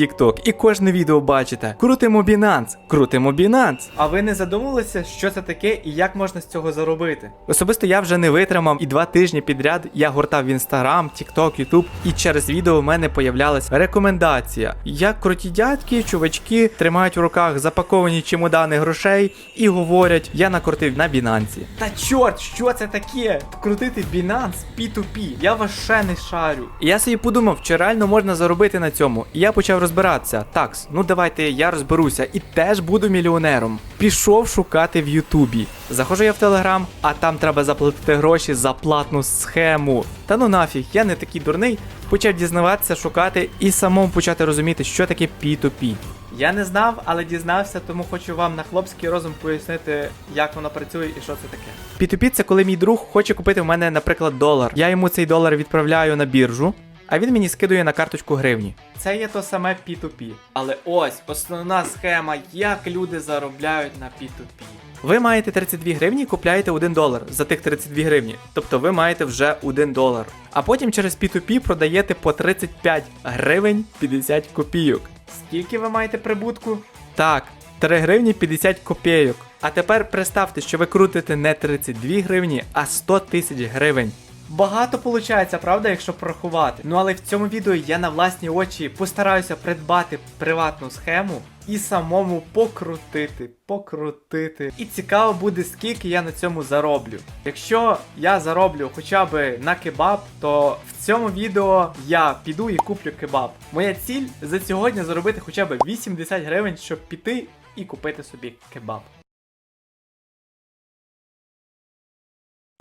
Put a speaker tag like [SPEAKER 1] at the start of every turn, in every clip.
[SPEAKER 1] TikTok і кожне відео бачите. Крутимо Binance, крутимо Binance. А ви не задумувалися, що це таке і як можна з цього заробити? Особисто я вже не витримав і два тижні підряд я гортав в Instagram, TikTok, YouTube, і через відео в мене появлялась рекомендація. Як круті дядьки, чувачки тримають в руках запаковані чемодани грошей і говорять, я накрутив на Binance. Та чорт, що це таке? Крутити Binance P2P. Я вас ще не шарю. Я собі подумав, чи реально можна заробити на цьому. І я почав розбиратися. Такс, ну давайте я розберуся і теж буду мільйонером. Пішов шукати в Ютубі. Заходжу я в Телеграм, а там треба заплатити гроші за платну схему. Та ну нафіг, я не такий дурний. Почав дізнаватися, шукати і самому почати розуміти, що таке P2P. Я не знав, але дізнався, тому хочу вам на хлопський розум пояснити, як воно працює і що це таке. P2P це коли мій друг хоче купити в мене, наприклад, долар. Я йому цей долар відправляю на біржу. А він мені скидує на карточку гривні. Це є то саме P2P. Але ось основна схема, як люди заробляють на P2P. Ви маєте 32 гривні і купляєте 1 долар за тих 32 гривні. Тобто ви маєте вже 1 долар. А потім через P2P продаєте по 35 гривень 50 копійок. Скільки ви маєте прибутку? Так, 3 гривні 50 копійок. А тепер представте, що ви крутите не 32 гривні, а 100 тисяч гривень. Багато получається, правда, якщо порахувати. Ну але в цьому відео я на власні очі постараюся придбати приватну схему і самому покрутити, покрутити. І цікаво буде, скільки я на цьому зароблю. Якщо я зароблю хоча б на кебаб, то в цьому відео я піду і куплю кебаб. Моя ціль за сьогодні заробити хоча б 80 гривень, щоб піти і купити собі кебаб.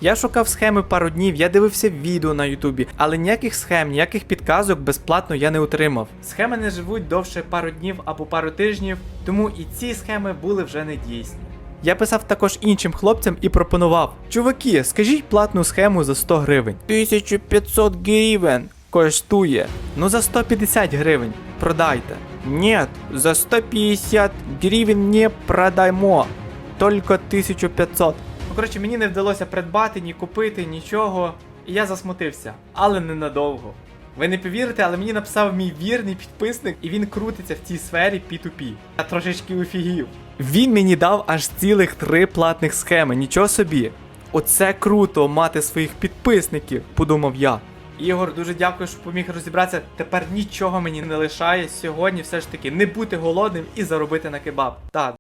[SPEAKER 1] Я шукав схеми пару днів, я дивився відео на Ютубі, але ніяких схем, ніяких підказок безплатно я не отримав. Схеми не живуть довше пару днів або пару тижнів, тому і ці схеми були вже не дійсні. Я писав також іншим хлопцям і пропонував: чуваки, скажіть платну схему за 100 гривень. 1500 гривень коштує. Ну за 150 гривень продайте. Нет, за 150 гривень не продаємо. Тільки 1500. Коротше, мені не вдалося придбати, ні купити, нічого. І я засмутився, але ненадовго. Ви не повірите, але мені написав мій вірний підписник, і він крутиться в цій сфері P2P. Я трошечки офігів. Він мені дав аж цілих три платних схеми, нічого собі. Оце круто мати своїх підписників, подумав я. Ігор, дуже дякую, що поміг розібратися. Тепер нічого мені не лишає сьогодні все ж таки не бути голодним і заробити на кебаб. Так,